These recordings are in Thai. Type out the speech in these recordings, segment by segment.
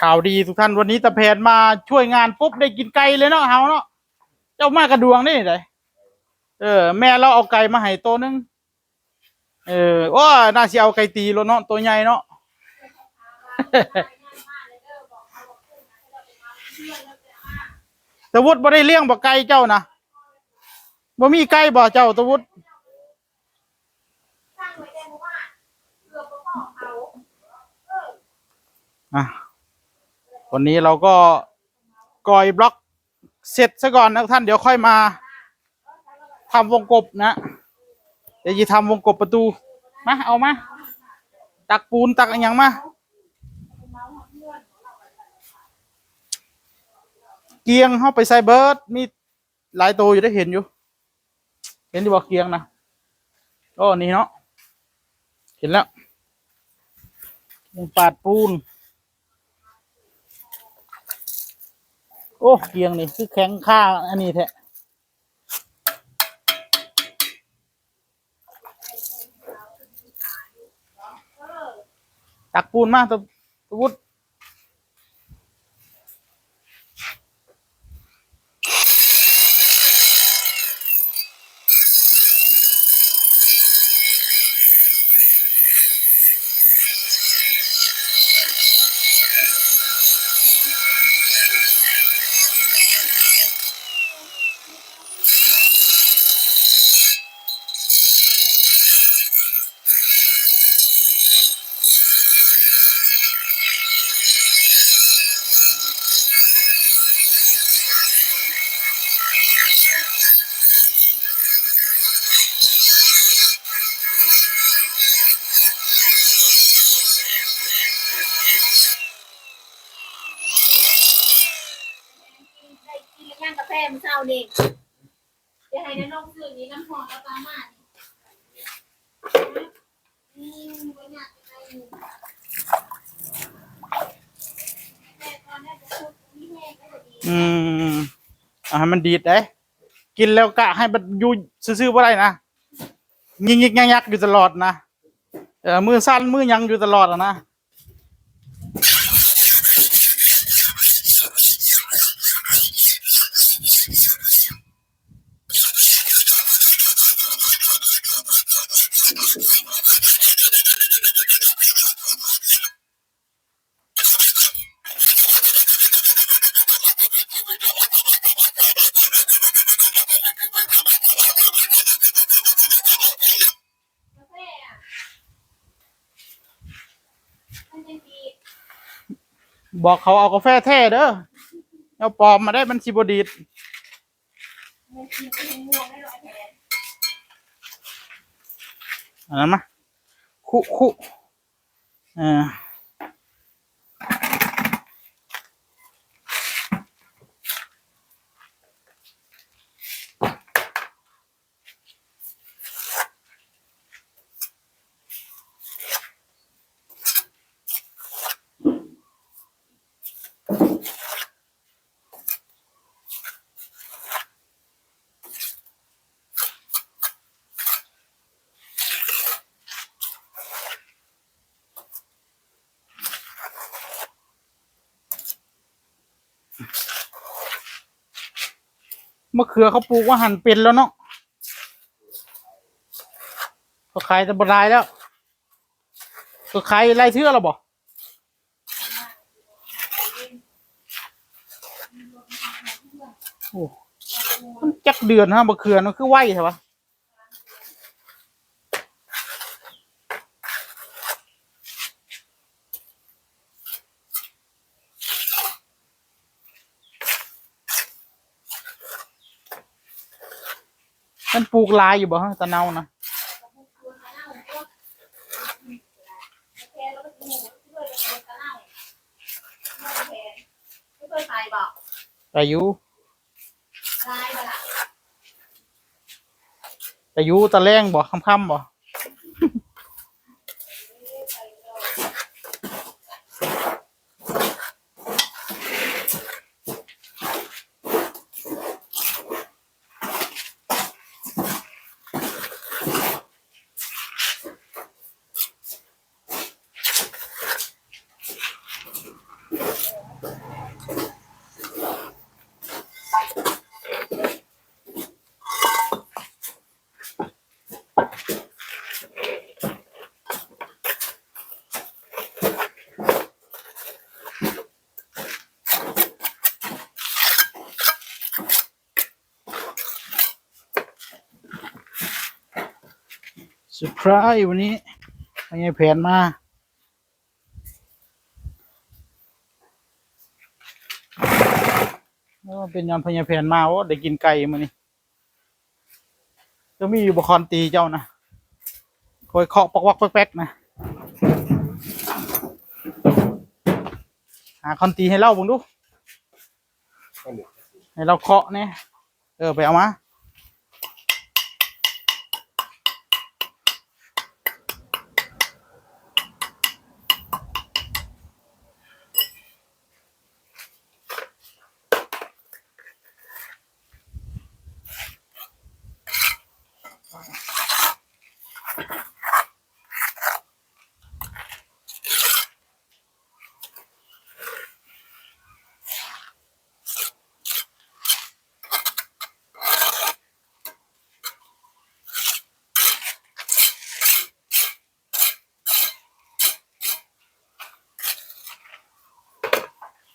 ข่าวดีทุกท่านวันนี้ตะแผนมาช่วยงานปุ๊บได้กินไก่เลยเนาะเฮาเนาะเจ้ามากระดวงนี่เลยเออ แม่เราเอาไก่มาให้ตัวหนึงเออโอ้น่าสิเอาไก่ตีแล้วเนาะตัวใหญ่เนาะตะวุฒบ่ได้เลี้ยงบ่ไก่เจ้านะบ่มีไก่บ่เจ้าตะวุฒ สร้างไว้ได้เพราะว่าเกือบบ่พอเอา อะวันนี้เราก็ก่อยบล็อกเสร็จซะก่อนนะท่านเดี๋ยวค่อยมาทำวงกบนะ เดี๋ยวจะทำวงกบประตู มาเอามา ตักปูนตักอะไรอย่างมา เกียงเข้าไปใส่เบิร์ดมีหลายตัวอยู่ได้เห็นอยู่ เห็นที่บอกเกียงนะโอ้นี่เนาะ เห็นแล้วเกียงปาดปูน โอ้เกียงนี่คือแข็งค่าอันนี้แท้ตักปูนมาตะวุฒ ฟมื้อเช้าเดี๋ยวให้น้องซื้อนี้น้ำหอมแล้วตามมานะอืมบ่อยากจะไปแต่ตอนแรกจะพูดมีแห้งก็จะดีอืมอ่าให้มันดีดได้กินแล้วกะให้มันอยู่ซื่อๆว่าไรนะยิงยิกยักยักอยู่ตลอดนะเออมือสั้นมือยังอยู่ตลอดอะนะ บอกเขาเอากาแฟแท้เด้อเอาปลอมมาได้มันสิบดีดอันนั้นมาคุคุเออ มะเขือเขาปลูกว่าหั่นเป็นแล้วเนาะเขาขายแต่บรายแล้วเขาขายไรเชื่อเราบอกโอ้มันจักเดือนฮะมะเขือมันคือไหวใช่ปะ มันปลูกหลายอยู่บ่ฮะตะเนานะไม่เคยไปบอกอายุลายบ่ล่ะอายุตะแรงบ่ค่ำๆบ่ เซอร์ไพรส์วันนี้ไม่แผนมา เป็นยอนพญาแผนมาโอ้ได้กินไก่มานี่จะมีอยู่บคอนตีเจ้านะคอยเคาะปอกวักแป๊กๆนะ หาคอนตีให้เล่าบุงดู ให้เราเคาะเนี่ยเออ ไปเอามา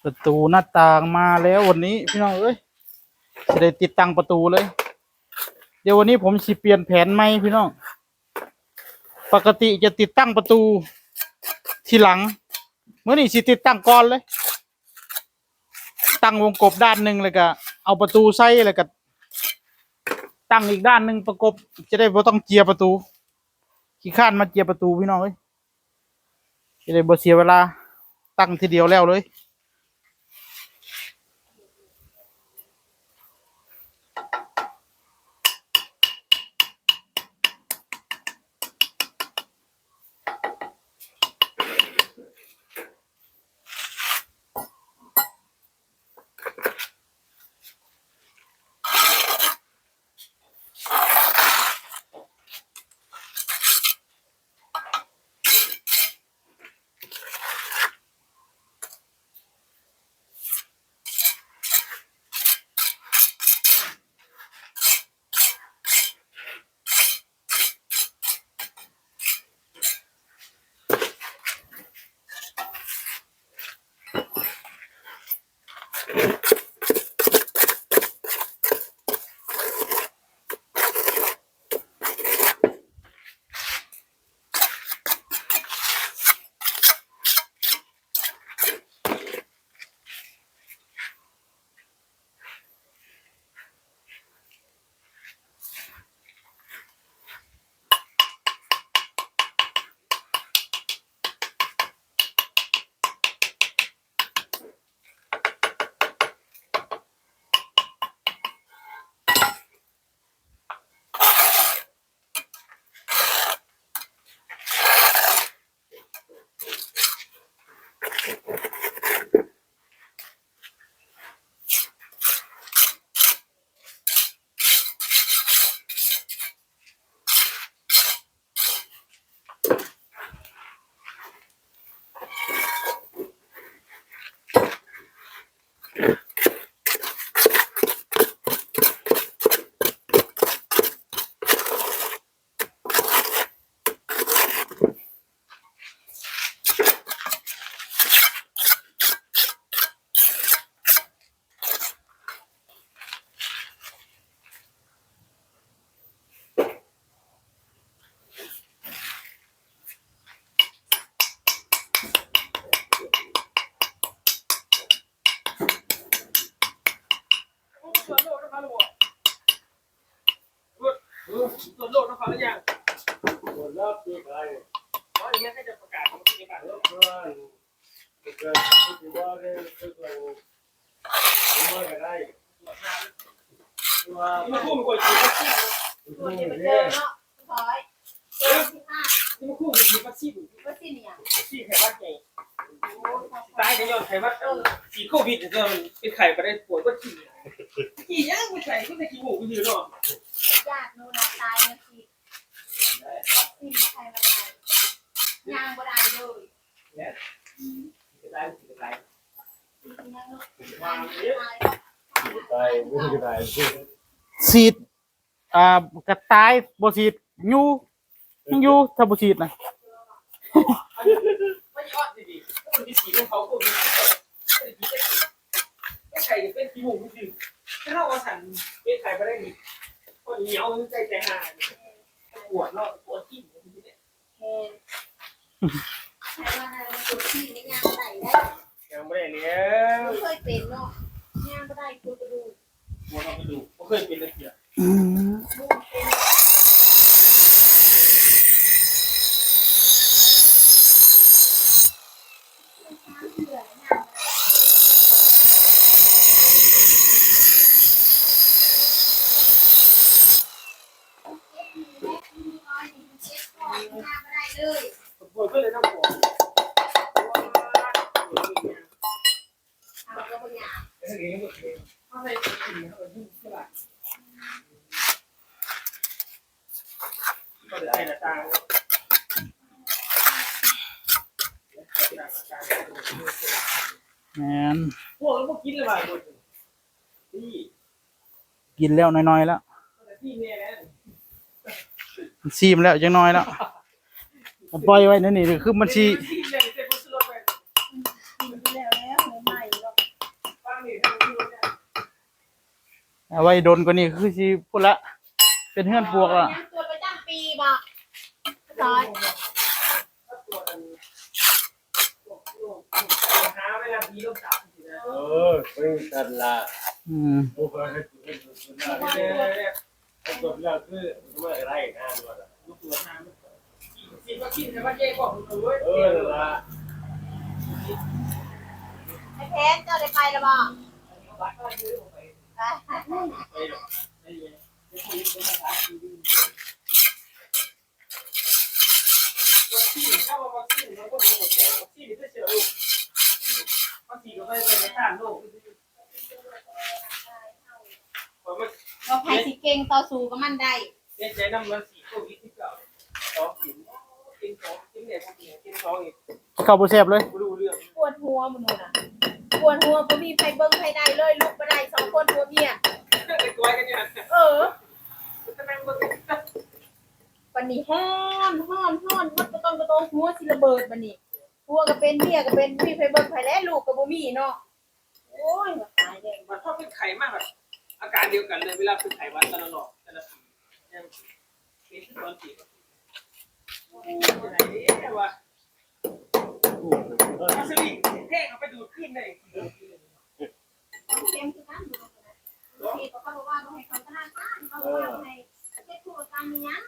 ประตูหน้าต่างมาแล้ววันนี้พี่น้องเอ้ยจะได้ติดตั้งประตูเลย เดี๋ยววันนี้ผมสิเปลี่ยนแผนใหมพี่น้อง ปกติจะติดตั้งประตู ทีหลังเมื่อนี้สิติดตั้งก่อนเลย ตั้งวงกบด้านหนึ่งเลยก็เอาประตูใส่เลยก็ตั้งอีกด้านหนึ่งประกบ จะได้บ่ต้องเจียประตูขี้ข้านมาเจียประตูพี่น้องเอ้ยจะได้บ่เสียเวลาตั้งทีเดียวแล้วเลย ส่วนโลกต้องขอหรือยังหมดแล้วปีกายอ๋ออย่างนี้ให้จะประกาศของที่ประกาศแล้วเพื่อนเกิดที่ว่าได้คือเราไม่ก็ได้ว่ามาคู่มันกดฉีดวัคซีนตัวเจอเนาะพอยเจอสิบห้าที่มาคู่มันฉีดวัคซีนวัคซีเนี่ยฉีดไข้หวัดไง ตายจะย้อนไข้วัดฉีโควิดจะเป็นไข้ไปได้ป่วยก็ฉีดฉีดยังไม่ใช่ก็จะขี้หมูก็ยืนหรอกญาติโนนะตายนะสิวัคซีนใครมาได้ยางบ่ได้เลยจะตายจะตายยังเนาะตายไม่ก็ได้ฉีดอ่ากระต่ายบ่ฉีดยูยังยูถ้าบ่ฉีดนะ คนที่ฉีดของเขาโควิดไม่ใช่เป็นขี้หมูก็ยืนถ้าเราเอาสันเป็นไข้ไปได้คนเหนียวใจใจหายปวดเนาะปวดที่ใช้ว่าอะไรตัวที่ในยางได้ได้ยังไม่ได้แล้วบ่เคยเป็นเนาะยางบ่ได้กูจะดูกลัวเราไปดูไม่เคยเป็นเลยเสีย อืม ลูกเป็นเสือยางเลย ปวดก็เลยน้ำปวดเอาก็บ่อยากเข้าไปกินเข้าไปยุ่งเท่าไหร่ก็ได้นะตาแมนพวกแล้วพวกกินเลยว่ะหมดนี่กินแล้วน้อยๆแล้วที่เนี่ยแล้วซีมแล้วยังน้อยแล้วเอา ปล่อยไว้นั่นนี่คือมันชีที่เนี่ยเต็มรถไปแล้วแล้วใหม่ๆแล้วบ้านนี่ทำที่รถเนี่ยเอาไว้โดนกว่านี้คือชีพูดละ เป็นเฮือนปวกละยังตัวประจำปีบ่ซอยตัวนั้นหาเวลาดีต้องจับจริงนะเออเป็นกันละอืมผู้คนให้ตัวให้ตัวให้เนี่ยเนี่ยให้ตัวแล้วคือเมื่อไรนะว่าลู กตัวน้ำกินก็กินแต่ว่าเย่บอกคุณเว้ยเออละไอ้เพชรเจ้าได้ไปแล้วบ่บ้านก็ยืมไปไปไปหรอกไอ้เย่จะคุยเป็นภาษาจีนวัคซีนถ้าว่าวัคซีนมันก็มีหมดแล้ววัคซีนนี่จะเชื่อลูกวัคซีนก็ไม่ไปในต้านโลกมันเราใครสิเก่งต่อสู้กับมันได้เสียใจน้ำมันสีโควิดที่เก่าสองกิน กินสองกินเนี่ยพวกนี้กินสองอีกเข้าบ่แซ่บเลยไม่รู้เรื่องปวดหัวมันนู่นน่ะปวดหัวบ่มีไผเบิ่งไผได้เลยลูกบ่ได้สองคนผัวเมียเรื่องไอ้ตัวกันเนี่ยเออทำไมมันวันนี้ฮ้อนฮ้อนฮ้อนมันก็ต้องกระโดดหัวสิระเบิดบัดนี้หัวก็เป็นเมียก็เป็นมีไผเบิ่งไผแล้วลูกก็บ่มีเนาะโอ้ยตายแล้วมันชอบเป็นไข่มากแบบอาการเดียวกันเลยเวลาเป็นไข่วัดแต่ละหลอกแต่ละสีเป็นตอนสีไหน เนี่ยวะมาสลิงเท่เอาไปดูขึ้นเลยเต็มคือกันดูนะที่เขาบอกว่าบ่ให้เขาธนาคารเขาบอกว่าให้เฮ็ดธุรกรรมอีหยัง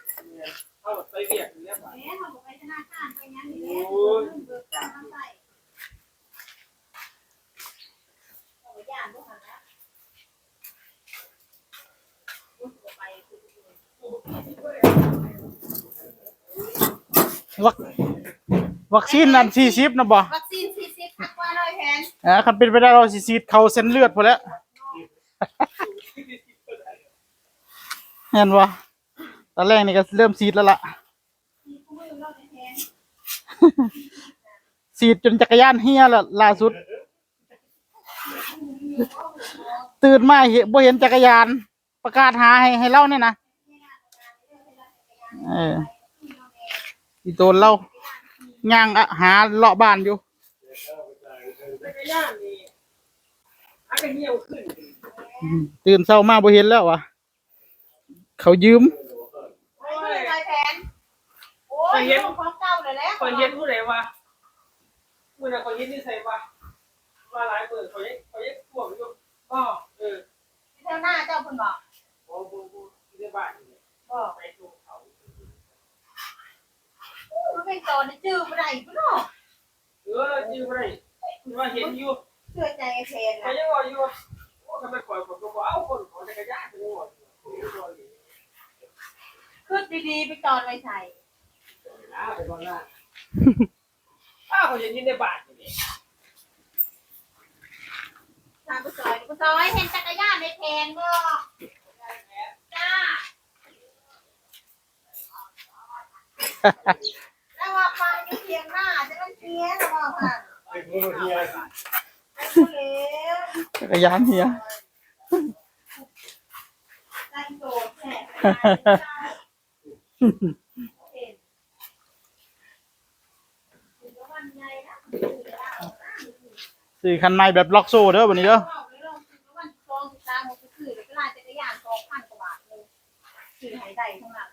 เอาไปเรียกเรียกแหมเขาบอกไปธนาคารไปหยังนี่แหละเบิกจ่ายมาใส่เอาไปย่านบ่หั่นนะโอ้ยบ่ไปคือ วัควัคซีนนั่น40นะบ่วัคซีน40พักว่าร้อยแผนอ่าคันเป็นไปได้เราสิฉีดเข้าเส้นเลือดพอแล้วเห็นบ่ตอนแรกนี่ก็เริ่มฉีดแล้วล่ะมีคู่มือเราแผนฉีดจนจักรยานเฮียแล้วล่าสุด ตื่นมาเห็นบ่เห็นจักรยาน ประกาศหาให้ให้เล่าเนี่ยนะเออ อีโตนเล่าย่างอะหาเลาะบ้านอยู่จักรยานนี่อาการเหี่ยวขึ้นอืมตื่นเช้ามาบ่เห็นแล้ววะเขายืมโอ้ยร้อยแผนโอ้ยของเก่าเลยแหละคนเย็นผู้ใดวะเมื่อไหร่คนเย็นนี่ใส่วะมาหลายเปิดเขาเย็นเขาเย็นท่วมอยู่ก็เออเท่าหน้าเจ้าเพิ่นบอกโอ้โหที่ได้บ้านนี่บอกไปดูเขา มันเป็นตอนที่จื้อบ่ได้พุ่นเนาะเออจิ้วไปว่าเห็นอยู่เชื่อใจแผนเขาน่ะยังว่าอยู่ทำไมปล่อยผมก็บอกเอ้าคนของจักรยานไปหมดคือดีๆไปตอนไว้ใส่อ้าไปก่อนละอ้าวเขาเย็นยินในบานนี่ทางไปซอยไปซอยเห็นจักรยานในแผนบ่จ้า วว่าไปอยู่เทียงหน้าจะมันเสียแล้วว่าค่ะไอ้ผู้เฮียไอ้ผู้เหลวจักรยานเฮียตั้งโจทย์แห็นถึงวันใหญ่นะสี่คันใหม่แบบล็อกโซ่เด้อวันนี้เด้อวันสองสิบสามหกสิบสี่แล้วก็ลายจักรยานสองพันกว่าบาทเลยซื้อหายใจทั้งนั้น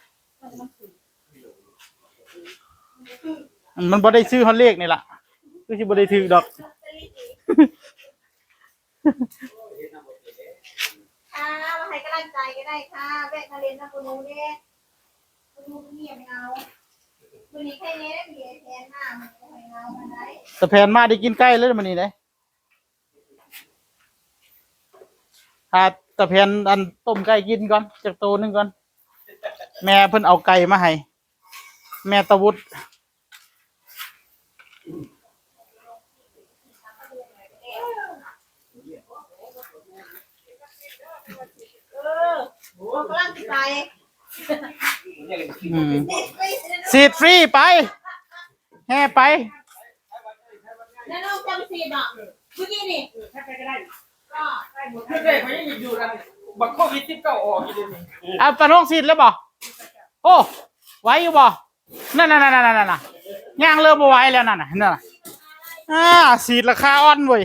มันมันซื้ออืมันบ่ได้ซื้อฮอนเลขนี่ล่ะคือสิบ่ได้ถือดอกค่ะมาให้กำลังใจก็ได้ค่ะแวะมาเรียนนะคุณหนูเด้คุณหนูเงียบเงาวันนี้แค่นี้ได้มีไอ้แทนหน้ามันก็ให้เงามาได้ตะแพนมาได้กินไก่เลยมันนี่เลยถ้าตะแพนอันต้มไก่กินก่อนจากโตหนึงก่อน แม่เพิ่นเอาไก่มาให้แม่ตะวุฒ ออผมกำลังใจอืมเด็กไปสีดฟรีไป แห่ไป แล้วน้องจำสีดอะเมื่อกี้นี่แค่ไปก็ได้ก็เพื่อนเขายังอยู่กันบักโควิดที่เก่าออกอยู่เลยนี่เอาปะน้องสีดแล้วบ่โอ้ไหวอยู่บ่นั่นนั่นนั่นนั่นนั่นน่ะย่างเริ่มบ่ไหวแล้วนั่นน่ะนั่นน่ะอ่าสีดราคาอ่อนเว้ย